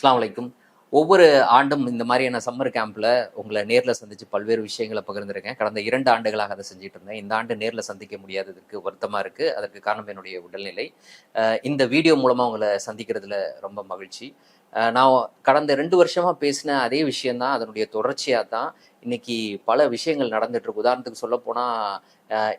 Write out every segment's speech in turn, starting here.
அஸ்லாம் வலைக்கும் ஒவ்வொரு ஆண்டும் இந்த மாதிரியான சம்மர் கேம்ப்ல உங்களை நேரில் சந்திச்சு பல்வேறு விஷயங்களை பகிர்ந்திருக்கேன். கடந்த இரண்டு ஆண்டுகளாக அதை செஞ்சுட்டு இருந்தேன். இந்த ஆண்டு நேரில் சந்திக்க முடியாததுக்கு வருத்தமா இருக்கு. அதற்கு காரணம் என்னுடைய உடல்நிலை. இந்த வீடியோ மூலமா உங்களை சந்திக்கிறதுல ரொம்ப மகிழ்ச்சி. நான் கடந்த ரெண்டு வருஷமா பேசின அதே விஷயம்தான் அதனுடைய தொடர்ச்சியாக தான் இன்னைக்கு பல விஷயங்கள் நடந்துட்டு இருக்கு. உதாரணத்துக்கு சொல்ல போனா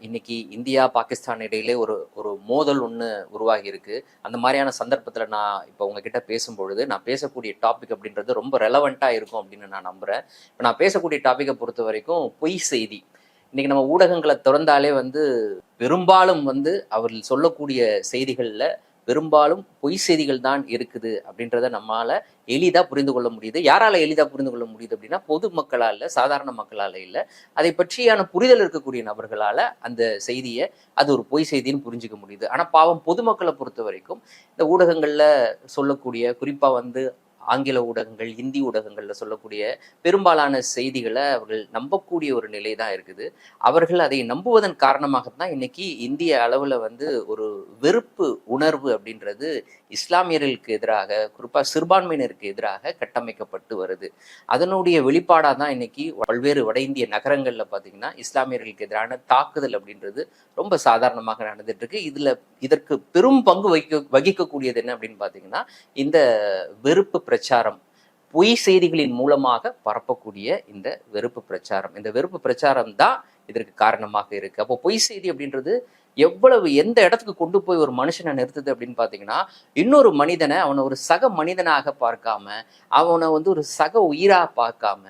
இன்னைக்கு இந்தியா பாகிஸ்தான் இடையிலே ஒரு ஒரு மோதல் ஒன்று உருவாகி இருக்கு. அந்த மாதிரியான சந்தர்ப்பத்தில் நான் இப்போ உங்ககிட்ட பேசும்பொழுது நான் பேசக்கூடிய டாபிக் அப்படின்றது ரொம்ப ரெலவெண்ட்டாக இருக்கும் அப்படின்னு நான் நம்புறேன். இப்போ நான் பேசக்கூடிய டாப்பிக்கை பொறுத்த வரைக்கும் பொய் செய்தி. இன்னைக்கு நம்ம ஊடகங்களை திறந்தாலே வந்து பெரும்பாலும் வந்து அவர்கள் சொல்லக்கூடிய செய்திகளில் பெரும்பாலும் பொய் செய்திகள் தான் இருக்குது அப்படின்றத நம்மளால எளிதா புரிந்து கொள்ள முடியுது. யாரால எளிதா புரிந்து கொள்ள முடியுது அப்படின்னா பொது மக்களால இல்ல சாதாரண மக்களால இல்ல. அதை பற்றியான புரிதல் இருக்கக்கூடிய நபர்களால அந்த செய்தியை அது ஒரு பொய் செய்தின்னு புரிஞ்சுக்க முடியுது. ஆனா பாவம் பொதுமக்களை பொறுத்த வரைக்கும் இந்த ஊடகங்கள்ல சொல்லக்கூடிய குறிப்பா வந்து ஆங்கில ஊடகங்கள் இந்தி ஊடகங்களில் சொல்லக்கூடிய பெரும்பாலான செய்திகளை அவர்கள் நம்பக்கூடிய ஒரு நிலை தான் இருக்குது. அவர்கள் அதை நம்புவதன் காரணமாகத்தான் இன்னைக்கு இந்திய அளவில் வந்து ஒரு வெறுப்பு உணர்வு அப்படின்றது இஸ்லாமியர்களுக்கு எதிராக குறிப்பாக சிறுபான்மையினருக்கு எதிராக கட்டமைக்கப்பட்டு வருது. அதனுடைய வெளிப்பாடாக தான் இன்னைக்கு பல்வேறு வட இந்திய நகரங்களில் பார்த்தீங்கன்னா இஸ்லாமியர்களுக்கு எதிரான தாக்குதல் அப்படின்றது ரொம்ப சாதாரணமாக நடந்துட்டு இருக்கு இதில் இதற்கு பெரும் பங்கு வகிக்க வகிக்கக்கூடியது என்ன அப்படின்னு பார்த்தீங்கன்னா இந்த வெறுப்பு பிரச்சாரம் பொய் செய்திகளின் மூலமாக பரப்பக்கூடிய இந்த வெறுப்பு பிரச்சாரம். இந்த வெறுப்பு பிரச்சாரம் தான் இதற்கு காரணமாக இருக்கு. அப்போ பொய் செய்தி அப்படின்றது எவ்வளவு எந்த இடத்துக்கு கொண்டு போய் ஒரு மனுஷனை நிறுத்துது அப்படின்னு பாத்தீங்கன்னா இன்னொரு மனிதனை அவனை ஒரு சக மனிதனாக பார்க்காம அவனை வந்து ஒரு சக உயிரா பார்க்காம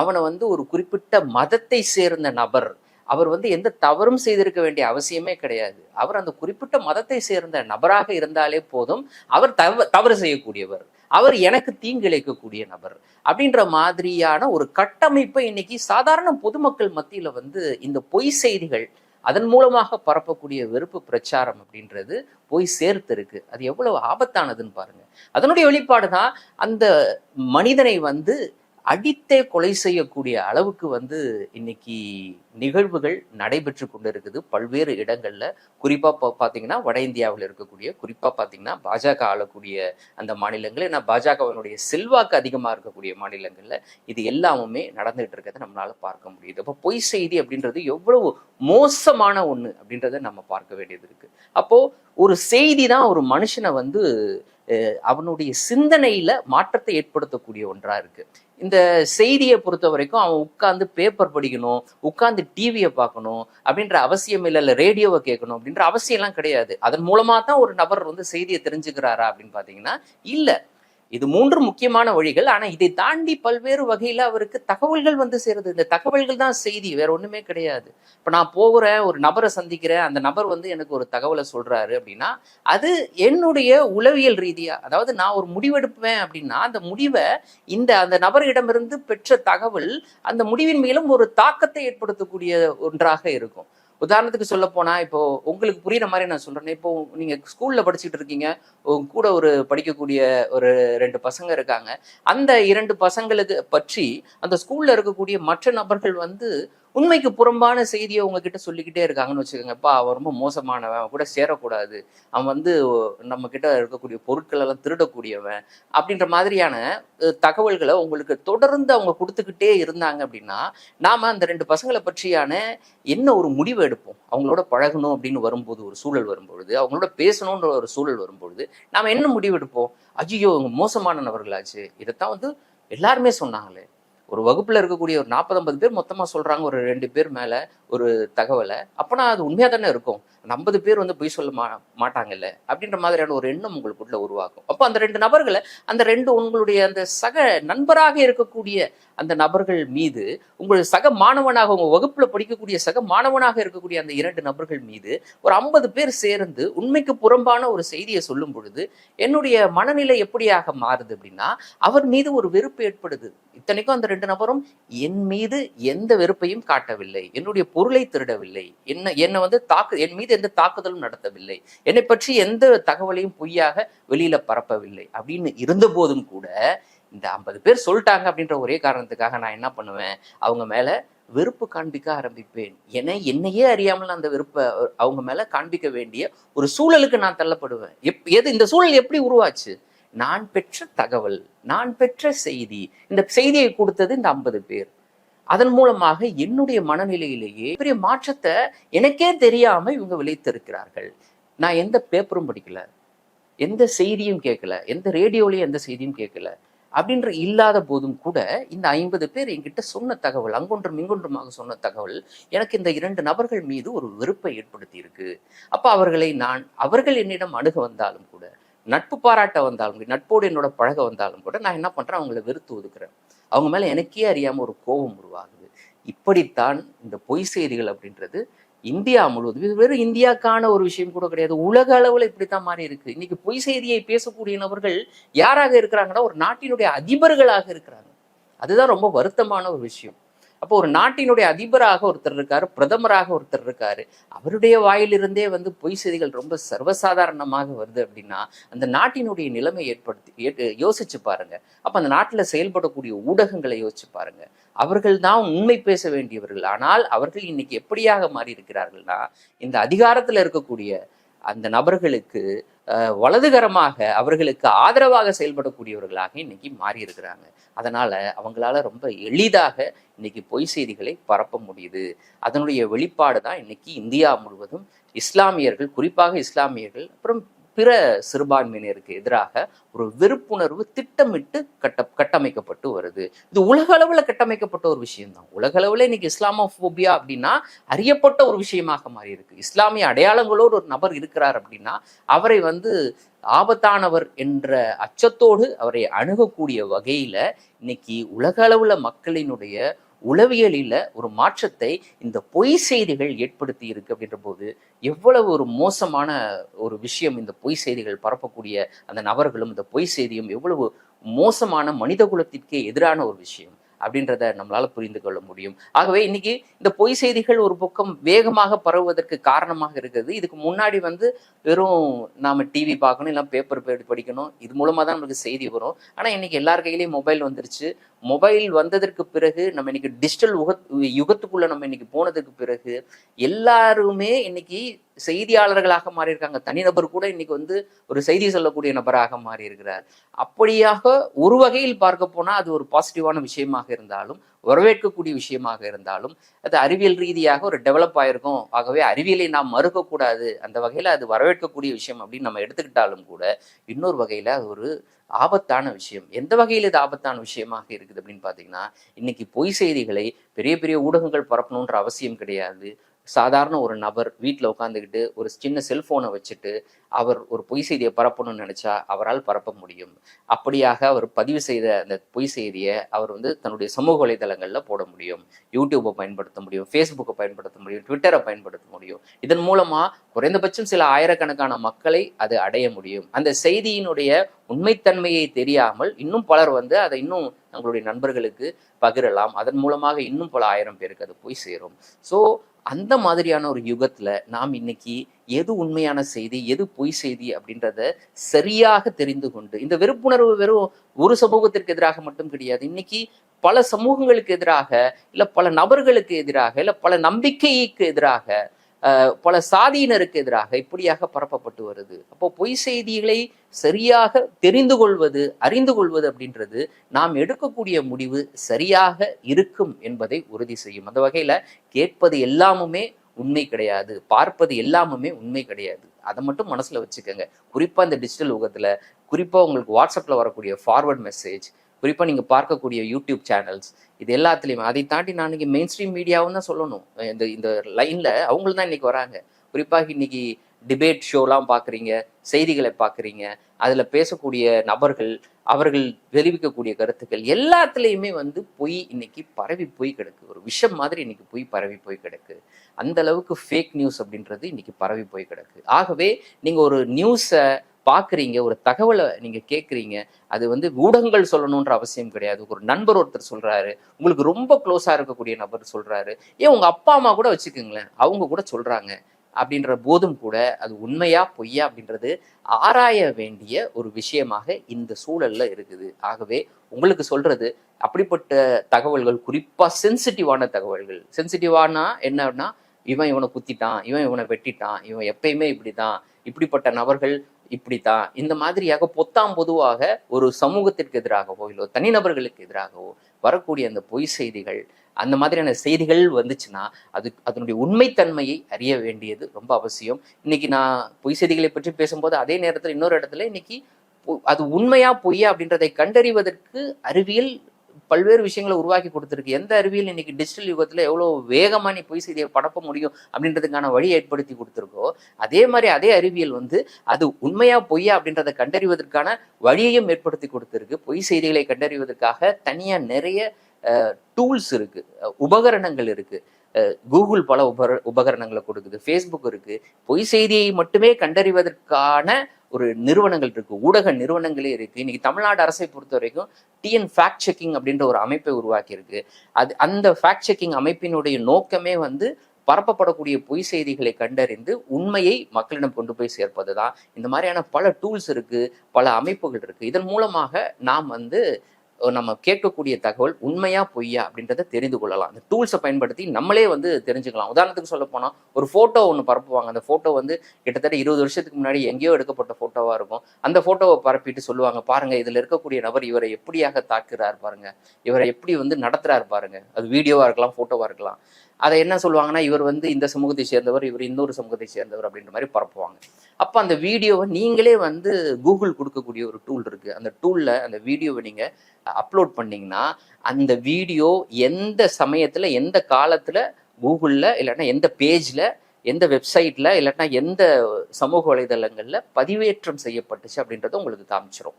அவனை வந்து ஒரு குறிப்பிட்ட மதத்தை சேர்ந்த நபர் அவர் வந்து எந்த தவறும் செய்திருக்க வேண்டிய அவசியமே கிடையாது. அவர் அந்த குறிப்பிட்ட மதத்தை சேர்ந்த நபராக இருந்தாலே போதும் அவர் தவ தவறு செய்யக்கூடியவர். அவர் எனக்கு தீங்கிழைக்கக்கூடிய நபர் அப்படின்ற மாதிரியான ஒரு கட்டமைப்பை இன்னைக்கு சாதாரண பொதுமக்கள் மத்தியில வந்து இந்த பொய் செய்திகள் அதன் மூலமாக பரப்பக்கூடிய வெறுப்பு பிரச்சாரம் அப்படின்றது போய் சேர்த்து இருக்கு. அது எவ்வளவு ஆபத்தானதுன்னு பாருங்க. அதனுடைய வெளிப்பாடு தான் அந்த மனிதனை வந்து அடித்தே கொலை செய்யக்கூடிய அளவுக்கு வந்து இன்னைக்கு நிகழ்வுகள் நடைபெற்று கொண்டு இருக்குது பல்வேறு இடங்கள்ல குறிப்பா பா- பாத்தீங்கன்னா வட இந்தியாவில் இருக்கக்கூடிய குறிப்பா பாத்தீங்கன்னா பாஜக ஆளக்கூடிய அந்த மாநிலங்கள் ஏன்னா பாஜகவினுடைய செல்வாக்கு அதிகமா இருக்கக்கூடிய மாநிலங்கள்ல இது எல்லாமுமே நடந்துகிட்டு இருக்கிறத நம்மளால பார்க்க முடியுது. அப்போ பொய் செய்தி அப்படின்றது எவ்வளவு மோசமான ஒண்ணு அப்படின்றத நம்ம பார்க்க வேண்டியது இருக்கு. அப்போ ஒரு செய்தி தான் ஒரு மனுஷனை வந்து அவனுடைய சிந்தனையில மாற்றத்தை ஏற்படுத்தக்கூடிய ஒன்றா இருக்கு. இந்த செய்தியை பொறுத்த வரைக்கும் அவன் உட்கார்ந்து பேப்பர் படிக்கணும் உட்கார்ந்து டிவியை பார்க்கணும் அப்படின்ற அவசியம் இல்லை இல்லை ரேடியோவை கேட்கணும் அப்படின்ற அவசியம்லாம் கிடையாது. அதன் மூலமா தான் ஒரு நபர் வந்து செய்தியை தெரிஞ்சுக்கிறாரா அப்படின்னு பாத்தீங்கன்னா இல்லை. இது மூன்று முக்கியமான வழிகள். ஆனா இதை தாண்டி பல்வேறு வகையில அவருக்கு தகவல்கள் வந்து சேருது. இந்த தகவல்கள் தான் செய்தி வேற ஒண்ணுமே கிடையாது. இப்ப நான் போகிறேன் ஒரு நபரை சந்திக்கிறேன் அந்த நபர் வந்து எனக்கு ஒரு தகவலை சொல்றாரு அப்படின்னா அது என்னுடைய உளவியல் ரீதியா அதாவது நான் ஒரு முடிவெடுப்பேன் அப்படின்னா அந்த முடிவை இந்த அந்த நபரிடமிருந்து பெற்ற தகவல் அந்த முடிவின் மேலும் ஒரு தாக்கத்தை ஏற்படுத்தக்கூடிய ஒன்றாக இருக்கும். உதாரணத்துக்கு சொல்ல போனா இப்போ உங்களுக்கு புரியுற மாதிரி நான் சொல்றேன் இப்போ நீங்க ஸ்கூல்ல படிச்சுட்டு இருக்கீங்க உங்க கூட ஒரு படிக்கக்கூடிய ஒரு ரெண்டு பசங்க இருக்காங்க. அந்த இரண்டு பசங்களுக்கு பற்றி அந்த ஸ்கூல்ல இருக்கக்கூடிய மற்ற நபர்கள் வந்து உண்மைக்கு புறம்பான செய்தியை உங்ககிட்ட சொல்லிக்கிட்டே இருக்காங்கன்னு வச்சுக்கோங்கப்பா அவன் ரொம்ப மோசமானவன் அவன் கூட சேரக்கூடாது. அவன் வந்து நம்ம கிட்ட இருக்கக்கூடிய பொருட்கள் எல்லாம் திருடக்கூடியவன் அப்படின்ற மாதிரியான தகவல்களை உங்களுக்கு தொடர்ந்து அவங்க கொடுத்துக்கிட்டே இருந்தாங்க அப்படின்னா நாம அந்த ரெண்டு பசங்களை பற்றியான என்ன ஒரு முடிவு எடுப்போம்? அவங்களோட பழகணும் அப்படின்னு வரும்போது ஒரு சூழல் வரும்பொழுது அவங்களோட பேசணுன்ற ஒரு சூழல் வரும்பொழுது நாம என்ன முடிவு எடுப்போம்? ஐயோ இவங்க மோசமான நபர்களாச்சு. இதைத்தான் வந்து எல்லாருமே சொன்னாங்களே. ஒரு வகுப்பில் இருக்கக்கூடிய ஒரு நாற்பது ஐம்பது பேர் மொத்தமாக சொல்கிறாங்க ஒரு ரெண்டு பேர் மேலே ஒரு தகவலை அப்பனா அது உண்மையா தானே இருக்கும். ஐம்பது பேர் வந்து பொய் சொல்ல மா மாட்டாங்கல்ல. அப்படின்ற மாதிரியான ஒரு எண்ணம் உங்களுக்குள்ள உருவாகும். அப்போ அந்த ரெண்டு நபர்களை அந்த ரெண்டு உங்களுடைய அந்த சக நண்பராக இருக்கக்கூடிய அந்த நபர்கள் மீது உங்கள் சக மாணவனாக உங்க வகுப்புல படிக்கக்கூடிய சக மாணவனாக இருக்கக்கூடிய அந்த இரண்டு நபர்கள் மீது ஒரு ஐம்பது பேர் சேர்ந்து உண்மைக்கு புறம்பான ஒரு செய்தியை சொல்லும் பொழுது என்னுடைய மனநிலை எப்படியாக மாறுது அப்படின்னா அவர் மீது ஒரு வெறுப்பு ஏற்படுது. இத்தனைக்கும் அந்த ரெண்டு நபரும் என் மீது எந்த வெறுப்பையும் காட்டவில்லை. என்னுடைய பொருளை திருடவில்லை. என்ன என்னை வந்து தாக்கு என் மீது எந்த தாக்குதலும் நடத்தவில்லை. என்னை பற்றி எந்த தகவலையும் பொய்யாக வெளியில பரப்பவில்லை. அப்படின்னு இருந்த போதும் கூட இந்த ஐம்பது பேர் சொல்லிட்டாங்க அப்படின்ற ஒரே காரணத்துக்காக நான் என்ன பண்ணுவேன்? அவங்க மேல வெறுப்பு காண்பிக்க ஆரம்பிப்பேன். என என்னையே அறியாமல் அந்த வெறுப்பை அவங்க மேல காண்பிக்க வேண்டிய ஒரு சூழலுக்கு நான் தள்ளப்படுவேன். எப் எது இந்த சூழல் எப்படி உருவாச்சு? நான் பெற்ற தகவல் நான் பெற்ற செய்தி இந்த செய்தியை கொடுத்தது இந்த ஐம்பது பேர். அதன் மூலமாக என்னுடைய மனநிலையிலேயே பெரிய மாற்றத்தை எனக்கே தெரியாம இவங்க விளைத்திருக்கிறார்கள். நான் எந்த பேப்பரும் படிக்கல. எந்த செய்தியும் கேட்கல. எந்த ரேடியோலையும் எந்த செய்தியும் கேட்கல. அப்படின்ற இல்லாத போதும் கூட இந்த ஐம்பது பேர் என்கிட்ட சொன்ன தகவல் அங்கொன்றும் இங்கொன்றுமாக சொன்ன தகவல் எனக்கு இந்த இரண்டு நபர்கள் மீது ஒரு வெறுப்பை ஏற்படுத்தி இருக்கு அப்ப அவர்களை நான் அவர்கள் என்னிடம் அணுக வந்தாலும் கூட நட்பு பாராட்ட வந்தாலும் கூட, நட்போடு என்னோட பழக வந்தாலும் கூட நான் என்ன பண்றேன்? அவங்களை வெறுத்து ஒதுக்குறேன். அவங்க மேல எனக்கே அறியாம ஒரு கோபம் உருவாகுது. இப்படித்தான் இந்த பொய் செய்திகள் அப்படின்றது இந்தியா முழுவதும். இது வெறும் இந்தியாக்கான ஒரு விஷயம் கூட கிடையாது. உலக அளவுல இப்படித்தான் மாறி இருக்கு. இன்னைக்கு பொய் செய்தியை பேசக்கூடிய நபர்கள் யாராக இருக்கிறாங்கன்னா ஒரு நாட்டினுடைய அதிபர்களாக இருக்கிறாங்க. அதுதான் ரொம்ப வருத்தமான ஒரு விஷயம். அப்போ ஒரு நாட்டினுடைய அதிபராக ஒருத்தர் இருக்காரு பிரதமராக ஒருத்தர் இருக்காரு. அவருடைய வாயிலிருந்தே வந்து பொய் செய்திகள் ரொம்ப சர்வசாதாரணமாக வருது அப்படின்னா அந்த நாட்டினுடைய நிலைமை ஏற்படுத்தி ஏற்று- யோசிச்சு பாருங்க. அப்ப அந்த நாட்டில் செயல்படக்கூடிய ஊடகங்களை யோசிச்சு பாருங்க. அவர்கள் தான் உண்மை பேச வேண்டியவர்கள். ஆனால் அவர்கள் இன்னைக்கு எப்படியாக மாறி இருக்கிறார்கள்னா இந்த அதிகாரத்துல இருக்கக்கூடிய அந்த நபர்களுக்கு வலதுகரமாக அவர்களுக்கு ஆதரவாக செயல்படக்கூடியவர்களாக இன்னைக்கு மாறி இருக்கிறாங்க அதனால அவங்களால ரொம்ப எளிதாக இன்னைக்கு பொய் செய்திகளை பரப்ப முடியுது. அதனுடைய வெளிப்பாடு தான் இன்னைக்கு இந்தியா முழுவதும் இஸ்லாமியர்கள் குறிப்பாக இஸ்லாமியர்கள் அப்புறம் பிற சிறுபான்மையினருக்கு எதிராக ஒரு வெறுப்புணர்வு திட்டமிட்டு கட்ட கட்டமைக்கப்பட்டு வருது. இது உலக அளவில் கட்டமைக்கப்பட்ட ஒரு விஷயம்தான். உலக அளவில் இன்னைக்கு இஸ்லாமோபோபியா அப்படின்னா அறியப்பட்ட ஒரு விஷயமாக மாறி இருக்கு இஸ்லாமிய அடையாளங்களோடு ஒரு நபர் இருக்கிறார் அப்படின்னா அவரை வந்து ஆபத்தானவர் என்ற அச்சத்தோடு அவரை அணுகக்கூடிய வகையில இன்னைக்கு உலக அளவில் மக்களினுடைய உளவியலில ஒரு மாற்றத்தை இந்த பொய் செய்திகள் ஏற்படுத்தி இருக்கு அப்படின்ற போது எவ்வளவு ஒரு மோசமான ஒரு விஷயம் இந்த பொய் செய்திகள் பரப்பக்கூடிய அந்த நபர்களும் இந்த பொய் செய்தியும் எவ்வளவு மோசமான மனித குலத்திற்கே எதிரான ஒரு விஷயம். அப்படின்றத நம்மளால புரிந்து கொள்ள முடியும். ஆகவே இன்னைக்கு இந்த பொய் செய்திகள் ஒரு பக்கம் வேகமாக பரவுவதற்கு காரணமாக இருக்குது. இதுக்கு முன்னாடி வந்து வெறும் நாம டிவி பார்க்கணும் இல்லை பேப்பர் படிக்கணும். இது மூலமா தான் நம்மளுக்கு செய்தி வரும். ஆனா இன்னைக்கு எல்லார் கையிலயும் மொபைல் வந்துருச்சு. மொபைல் வந்ததற்கு பிறகு நம்ம இன்னைக்கு டிஜிட்டல் யுகத்துக்குள்ள நம்ம இன்னைக்கு போனதுக்கு பிறகு எல்லாருமே இன்னைக்கு செய்தியாளர்களாக மாறி இருக்காங்க தனிநபர் கூட இன்னைக்கு வந்து ஒரு செய்தி சொல்லக்கூடிய நபராக மாறி இருக்கிறார் அப்படியாக ஒரு வகையில் பார்க்க போனா அது ஒரு பாசிட்டிவான விஷயமாக இருந்தாலும் வரவேற்கக்கூடிய விஷயமாக இருந்தாலும் அது அறிவியல் ரீதியாக ஒரு டெவலப் ஆயிருக்கும். ஆகவே அறிவியலை நாம் மறுக்கக்கூடாது. அந்த வகையில அது வரவேற்கக்கூடிய விஷயம் அப்படின்னு நம்ம எடுத்துக்கிட்டாலும் கூட இன்னொரு வகையில அது ஒரு ஆபத்தான விஷயம். எந்த வகையில் இது ஆபத்தான விஷயமாக இருக்குது அப்படின்னு பார்த்தீங்கன்னா இன்னைக்கு பொய் செய்திகளை பெரிய பெரிய ஊடகங்கள் பரப்பணுன்ற அவசியம் கிடையாது. சாதாரண ஒரு நபர் வீட்டில் உட்காந்துக்கிட்டு ஒரு சின்ன செல்போனை வச்சுட்டு அவர் ஒரு பொய் செய்தியை பரப்பணும்னு நினைச்சா அவரால் பரப்ப முடியும். அப்படியாக அவர் பதிவு செய்த அந்த பொய் செய்தியை அவர் வந்து தன்னுடைய சமூக வலைதளங்களில் போட முடியும். யூடியூப்பை பயன்படுத்த முடியும் ஃபேஸ்புக்கை பயன்படுத்த முடியும் ட்விட்டரை பயன்படுத்த முடியும். இதன் மூலமா குறைந்தபட்சம் சில ஆயிரக்கணக்கான மக்களை அது அடைய முடியும். அந்த செய்தியினுடைய உண்மைத்தன்மையை தெரியாமல் இன்னும் பலர் வந்து அதை இன்னும் தங்களுடைய நண்பர்களுக்கு பகிரலாம். அதன் மூலமாக இன்னும் பல ஆயிரம் பேருக்கு அது போய் சேரும். ஸோ அந்த மாதிரியான ஒரு யுகத்துல நாம் இன்னைக்கு எது உண்மையான செய்தி எது பொய் செய்தி அப்படின்றத சரியாக தெரிந்து கொண்டு இந்த வெறுப்புணர்வு வெறும் ஒரு சமூகத்திற்கு எதிராக மட்டும் கிடையாது. இன்னைக்கு பல சமூகங்களுக்கு எதிராக இல்ல பல நபர்களுக்கு எதிராக இல்ல பல நம்பிக்கைக்கு எதிராக பல சாதியினருக்கு எதிராக இப்படியாக பரப்பப்பட்டு வருது. அப்போ பொய் செய்திகளை சரியாக தெரிந்து கொள்வது அறிந்து கொள்வது அப்படின்றது நாம் எடுக்கக்கூடிய முடிவு சரியாக இருக்கும் என்பதை உறுதி செய்யும். அந்த வகையில கேட்பது எல்லாமுமே உண்மை கிடையாது பார்ப்பது எல்லாமுமே உண்மை கிடையாது. அதை மட்டும் மனசுல வச்சுக்கோங்க. குறிப்பா இந்த டிஜிட்டல் யுகத்துல குறிப்பா உங்களுக்கு வாட்ஸ்அப்ல வரக்கூடிய ஃபார்வர்ட் மெசேஜ் குறிப்பாக நீங்கள் பார்க்கக்கூடிய யூடியூப் சேனல்ஸ் இது எல்லாத்துலேயுமே. அதை தாண்டி நான் இன்றைக்கி மெயின் ஸ்ட்ரீம் மீடியாவும் தான் சொல்லணும். இந்த இந்த லைனில் அவங்களும் தான் இன்றைக்கி வராங்க. குறிப்பாக இன்னைக்கு டிபேட் ஷோலாம் பார்க்குறீங்க செய்திகளை பார்க்குறீங்க அதில் பேசக்கூடிய நபர்கள் அவர்கள் தெரிவிக்கக்கூடிய கருத்துக்கள் எல்லாத்துலேயுமே வந்து பொய் இன்னைக்கு பரவி போய் கிடக்கு. ஒரு விஷம் மாதிரி இன்னைக்கு பொய் பரவி போய் கிடக்கு. அந்த அளவுக்கு ஃபேக் நியூஸ் அப்படின்றது இன்னைக்கு பரவி போய் கிடக்கு. ஆகவே நீங்கள் ஒரு நியூஸை பார்க்குறீங்க ஒரு தகவலை நீங்கள் கேட்குறீங்க அது வந்து ஊடகங்கள் சொல்லணுன்ற அவசியம் கிடையாது. ஒரு நண்பர் ஒருத்தர் சொல்றாரு உங்களுக்கு ரொம்ப க்ளோஸாக இருக்கக்கூடிய நபர் சொல்றாரு. ஏன் உங்க அப்பா அம்மா கூட வச்சுக்கோங்களேன் அவங்க கூட சொல்றாங்க. அப்படின்ற போதும் கூட அது உண்மையா பொய்யா அப்படின்றது ஆராய வேண்டிய ஒரு விஷயமாக இந்த சூழல்ல இருக்குது. ஆகவே உங்களுக்கு சொல்றது அப்படிப்பட்ட தகவல்கள் குறிப்பா சென்சிட்டிவான தகவல்கள். சென்சிட்டிவானா என்னன்னா இவன் இவனை குத்திட்டான் இவன் இவனை வெட்டிட்டான் இவன் எப்பயுமே இப்படிதான். இப்படிப்பட்ட நபர்கள் இப்படித்தான் இந்த மாதிரியாக பொத்தாம் பொதுவாக ஒரு சமூகத்திற்கு எதிராகவோ இல்லை தனிநபர்களுக்கு எதிராகவோ வரக்கூடிய அந்த பொய் செய்திகள் அந்த மாதிரியான செய்திகள் வந்துச்சுன்னா அது அதனுடைய உண்மைத்தன்மையை அறிய வேண்டியது ரொம்ப அவசியம். இன்னைக்கு நான் பொய் செய்திகளை பற்றி பேசும்போது அதே நேரத்தில் இன்னொரு இடத்துல இன்னைக்கு அது உண்மையா பொய்யா அப்படின்றதை கண்டறிவதற்கு அறிவியல் பல்வேறு விஷயங்களை உருவாக்கி கொடுத்துருக்கு. எந்த அறிவியல் இன்னைக்கு டிஜிட்டல் யுகத்தில் எவ்வளோ வேகமாக நீ போய் செய்தியை பரப்ப முடியும் அப்படின்றதுக்கான வழி ஏற்படுத்தி கொடுத்துருக்கோ அதே மாதிரி அதே அறிவியல் வந்து அது உண்மையா பொய்யா அப்படின்றத கண்டறிவதற்கான வழியையும் ஏற்படுத்தி கொடுத்துருக்கு. பொய் செய்திகளை கண்டறிவதற்காக தனியாக நிறைய டூல்ஸ் இருக்கு. உபகரணங்கள் இருக்கு. கூகுள் பல உபகரணங்களை கொடுக்குது. ஃபேஸ்புக் இருக்கு. பொய் செய்தியை மட்டுமே கண்டறிவதற்கான ஒரு நிறுவனங்கள் இருக்கு ஊடக நிறுவனங்களே இருக்கு. இன்னைக்கு தமிழ்நாடு அரசை பொறுத்த வரைக்கும் டிஎன் ஃபேக்ட் செக்கிங் அப்படின்ற ஒரு அமைப்பை உருவாக்கி இருக்கு அது அந்த ஃபேக்ட் செக்கிங் அமைப்பினுடைய நோக்கமே வந்து பரப்பப்படக்கூடிய பொய் செய்திகளை கண்டறிந்து உண்மையை மக்களிடம் கொண்டு போய் சேர்ப்பது தான் இந்த மாதிரியான பல டூல்ஸ் இருக்கு பல அமைப்புகள் இருக்கு. இதன் மூலமாக நாம் வந்து நம்ம கேட்கக்கூடிய தகவல் உண்மையா பொய்யா அப்படின்றத தெரிந்து கொள்ளலாம். அந்த டூல்ஸை பயன்படுத்தி நம்மளே வந்து தெரிஞ்சுக்கலாம். உதாரணத்துக்கு சொல்ல போனால் ஒரு ஃபோட்டோ ஒன்று பரப்புவாங்க. அந்த ஃபோட்டோ வந்து கிட்டத்தட்ட இருபது வருஷத்துக்கு முன்னாடி எங்கேயோ எடுக்கப்பட்ட ஃபோட்டோவாக இருக்கும். அந்த ஃபோட்டோவை பரப்பிட்டு சொல்லுவாங்க பாருங்க இதில் இருக்கக்கூடிய நபர் இவரை எப்படியாக தாக்குறார் பாருங்க. இவரை எப்படி வந்து நடத்துறாரு பாருங்க. அது வீடியோவாக இருக்கலாம் ஃபோட்டோவாக இருக்கலாம். அதை என்ன சொல்லுவாங்கன்னா இவர் வந்து இந்த சமூகத்தை சேர்ந்தவர் இவர் இன்னொரு சமூகத்தை சேர்ந்தவர் அப்படின்ற மாதிரி பரப்புவாங்க. அப்போ அந்த வீடியோவை நீங்களே வந்து கூகுள் கொடுக்கக்கூடிய ஒரு டூல் இருக்குது அந்த டூலில் அந்த வீடியோவை நீங்கள் அப்லோட் பண்ணீங்கன்னா அந்த வீடியோ எந்த சமயத்தில் எந்த காலத்தில் கூகுளில் இல்லைன்னா எந்த பேஜில் எந்த வெப்சைட்டில் இல்லைன்னா எந்த சமூக வலைதளங்களில் பதிவேற்றம் செய்யப்பட்டுச்சு அப்படின்றத உங்களுக்கு காமிச்சிரும்.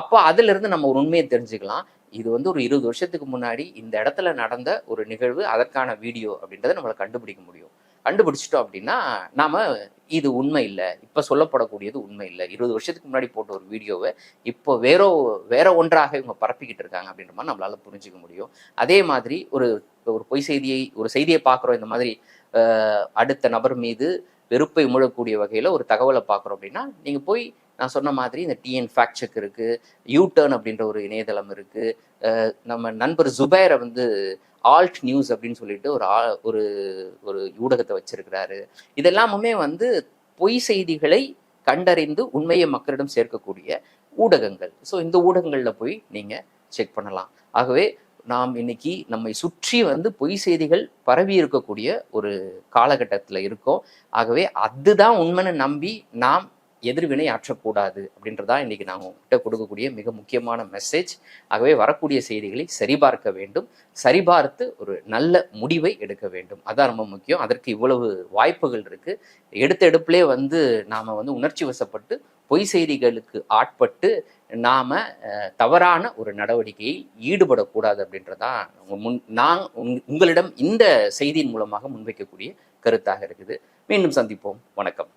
அப்போ அதுலேருந்து நம்ம ஒரு உண்மையை தெரிஞ்சுக்கலாம். இது வந்து ஒரு இருபது வருஷத்துக்கு முன்னாடி இந்த இடத்துல நடந்த ஒரு நிகழ்வு அதற்கான வீடியோ அப்படின்றத நம்மளை கண்டுபிடிக்க முடியும். கண்டுபிடிச்சிட்டோம் அப்படின்னா நாம இது உண்மை இல்லை. இப்போ சொல்லப்படக்கூடியது உண்மை இல்லை. இருபது வருஷத்துக்கு முன்னாடி போட்ட ஒரு வீடியோவை இப்போ வேற வேற ஒன்றாக இவங்க பரப்பிக்கிட்டு இருக்காங்க அப்படின்ற மாதிரி நம்மளால புரிஞ்சுக்க முடியும். அதே மாதிரி ஒரு ஒரு பொய் செய்தியை ஒரு செய்தியை பார்க்குறோம் இந்த மாதிரி அடுத்த நபர் மீது வெறுப்பை உமிழக்கூடிய வகையில் ஒரு தகவலை பார்க்குறோம் அப்படின்னா நீங்கள் போய் நான் சொன்ன மாதிரி இந்த டிஎன் ஃபேக்ட் செக் இருக்கு யூடர்ன் அப்படின்ற ஒரு இணையதளம் இருக்கு நம்ம நண்பர் ஜுபேரை வந்து ஆல்ட் நியூஸ் அப்படின்னு சொல்லிட்டு ஒரு ஆ- ஒரு ஒரு ஊடகத்தை வச்சிருக்கிறாரு. இதெல்லாமுமே வந்து பொய் செய்திகளை கண்டறிந்து உண்மையை மக்களிடம் சேர்க்கக்கூடிய ஊடகங்கள். ஸோ இந்த ஊடகங்களில் போய் நீங்கள் செக் பண்ணலாம். ஆகவே நாம் இன்னைக்கு நம்மை சுற்றி வந்து பொய் செய்திகள் பரவி இருக்கக்கூடிய ஒரு காலகட்டத்தில் இருக்கோம். ஆகவே அதுதான் உண்மைன்னு நம்பி நாம் எதிர்வினை ஆற்றக்கூடாது அப்படின்றதா இன்னைக்கு நான் உங்ககிட்ட கொடுக்கக்கூடிய மிக முக்கியமான மெசேஜ் ஆகவே வரக்கூடிய செய்திகளை சரிபார்க்க வேண்டும். சரிபார்த்து ஒரு நல்ல முடிவை எடுக்க வேண்டும். அதான் ரொம்ப முக்கியம். அதற்கு இவ்வளவு வாய்ப்புகள் இருக்கு. எடுத்த எடுப்புலேயே வந்து நாம வந்து உணர்ச்சி வசப்பட்டு பொய் செய்திகளுக்கு ஆட்பட்டு நாம தவறான ஒரு நடவடிக்கையில் ஈடுபடக்கூடாது அப்படின்றதா முன் நான் உங்- உங்களிடம் இந்த செய்தியின் மூலமாக முன்வைக்கக்கூடிய கருத்தாக இருக்குது. மீண்டும் சந்திப்போம். வணக்கம்.